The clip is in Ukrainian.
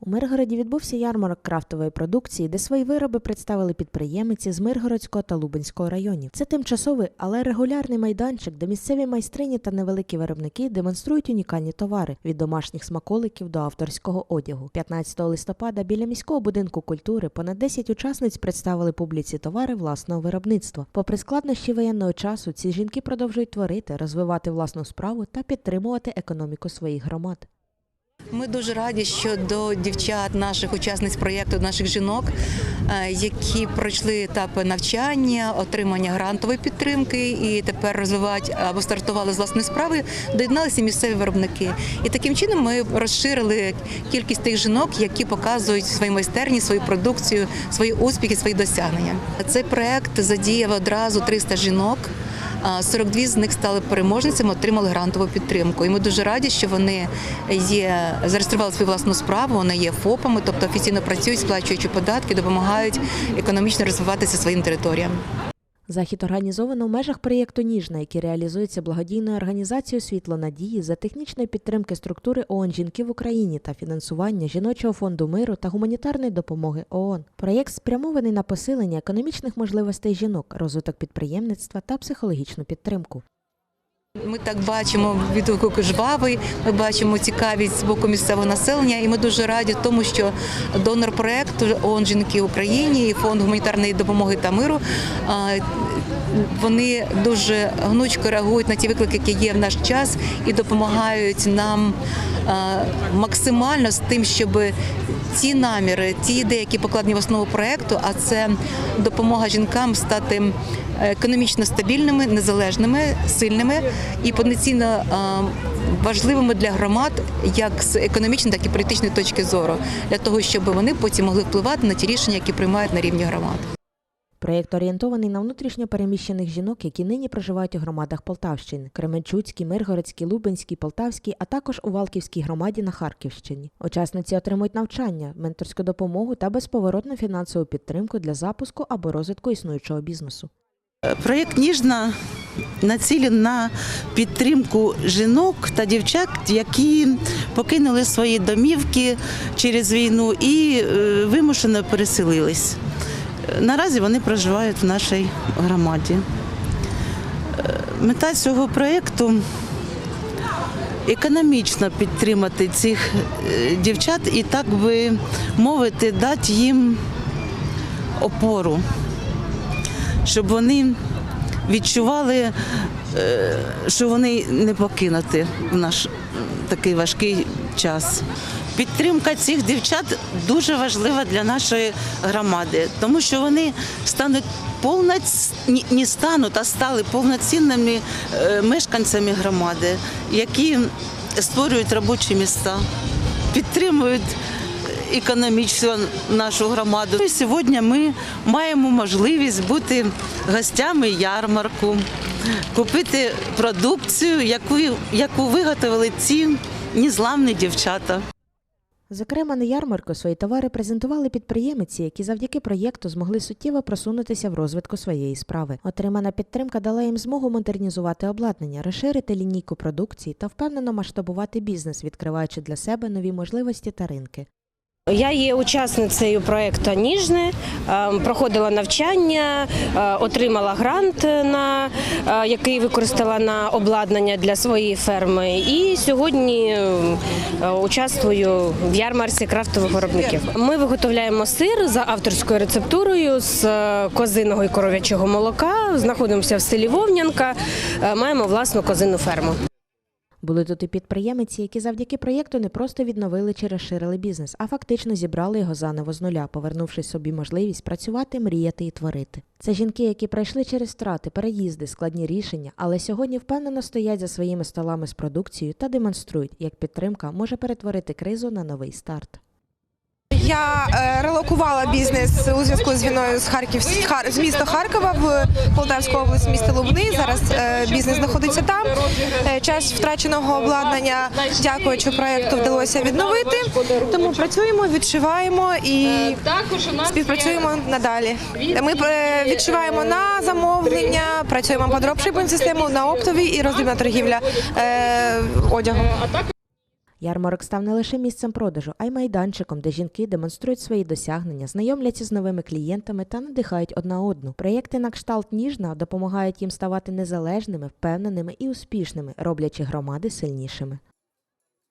У Миргороді відбувся ярмарок крафтової продукції, де свої вироби представили підприємиці з Миргородського та Лубенського районів. Це тимчасовий, але регулярний майданчик, де місцеві майстрині та невеликі виробники демонструють унікальні товари від домашніх смаколиків до авторського одягу. 15 листопада біля міського будинку культури понад 10 учасниць представили публіці товари власного виробництва. Попри складнощі воєнного часу, ці жінки продовжують творити, розвивати власну справу та підтримувати економіку своїх громад. Ми дуже раді, що до дівчат, наших учасниць проєкту, наших жінок, е, які пройшли етапи навчання, отримання грантової підтримки і тепер розвивають або стартували з власної справи, доєдналися місцеві виробники. І таким чином ми розширили кількість тих жінок, які показують свої майстерні, свою продукцію, свої успіхи, свої досягнення. Цей проект задіяв одразу 300 жінок. А 42 з них стали переможницями, отримали грантову підтримку. І ми дуже раді, що вони є зареєстрували свою власну справу, вони є ФОПами, тобто офіційно працюють, сплачуючи податки, допомагають економічно розвиватися своїм територіям. Захід організовано в межах проєкту Ніжна, який реалізується благодійною організацією Світло надії за технічної підтримки структури ООН жінки в Україні та фінансування жіночого фонду миру та гуманітарної допомоги ООН. Проєкт спрямований на посилення економічних можливостей жінок, розвиток підприємництва та психологічну підтримку. Ми так бачимо відгук жвавий, ми бачимо цікавість з боку місцевого населення, і ми дуже раді тому, що донор проекту ООН жінки Україні і фонд гуманітарної допомоги та миру. Вони дуже гнучко реагують на ті виклики, які є в наш час, і допомагають нам максимально з тим, щоб ті наміри, ті ідеї, які покладені в основу проекту, а це допомога жінкам стати економічно стабільними, незалежними, сильними і потенційно важливими для громад, як з економічної, так і політичної точки зору, для того, щоб вони потім могли впливати на ті рішення, які приймають на рівні громад. Проєкт орієнтований на внутрішньо переміщених жінок, які нині проживають у громадах Полтавщини: Кременчуцькій, Миргородській, Лубенській, Полтавській, а також у Валківській громаді на Харківщині. Учасниці отримують навчання, менторську допомогу та безповоротну фінансову підтримку для запуску або розвитку існуючого бізнесу. Проєкт Ніжна націлений на підтримку жінок та дівчат, які покинули свої домівки через війну і е, вимушено переселились. Наразі вони проживають в нашій громаді. Е, Мета цього проєкту економічно підтримати цих е, дівчат і так би мовити, дати їм опору щоб вони відчували, е, що вони не покинуті в наш такий важкий час. Підтримка цих дівчат дуже важлива для нашої громади, тому що вони стануть повноц... не стануть, а стали повноцінними е, мешканцями громади, які створюють робочі місця, підтримують економічно нашу громаду. І сьогодні ми маємо можливість бути гостями ярмарку, купити продукцію, яку, яку виготовили ці незламні дівчата. Зокрема, на ярмарку свої товари презентували підприємиці, які завдяки проєкту змогли суттєво просунутися в розвитку своєї справи. Отримана підтримка дала їм змогу модернізувати обладнання, розширити лінійку продукції та впевнено масштабувати бізнес, відкриваючи для себе нові можливості та ринки. Я є учасницею проєкту Ніжне, е, проходила навчання, е, отримала грант, на е, який використала на обладнання для своєї ферми. І сьогодні участвую в ярмарці крафтових виробників. Ми виготовляємо сир за авторською рецептурою з козиного і коров'ячого молока. Знаходимося в селі Вовнянка, маємо власну козину ферму. Були тут і підприємиці, які завдяки проєкту не просто відновили чи розширили бізнес, а фактично зібрали його заново з нуля, повернувши собі можливість працювати, мріяти і творити. Це жінки, які пройшли через втрати, переїзди, складні рішення, але сьогодні впевнено стоять за своїми столами з продукцією та демонструють, як підтримка може перетворити кризу на новий старт. Я е, релокувала бізнес у зв'язку з війною з Харків з Хар- з міста Харкова в Полтавську область, місто Лубни. Зараз е, бізнес знаходиться там. Е, час втраченого обладнання, дякуючи проекту, вдалося відновити. Тому працюємо, відшиваємо і співпрацюємо надалі. Ми е, відшиваємо на замовлення, працюємо по дропшипінг систему на оптовій і роздрібна торгівля е, одягу. Ярмарок став не лише місцем продажу, а й майданчиком, де жінки демонструють свої досягнення, знайомляться з новими клієнтами та надихають одна одну. Проєкти на кшталт Ніжна допомагають їм ставати незалежними, впевненими і успішними, роблячи громади сильнішими.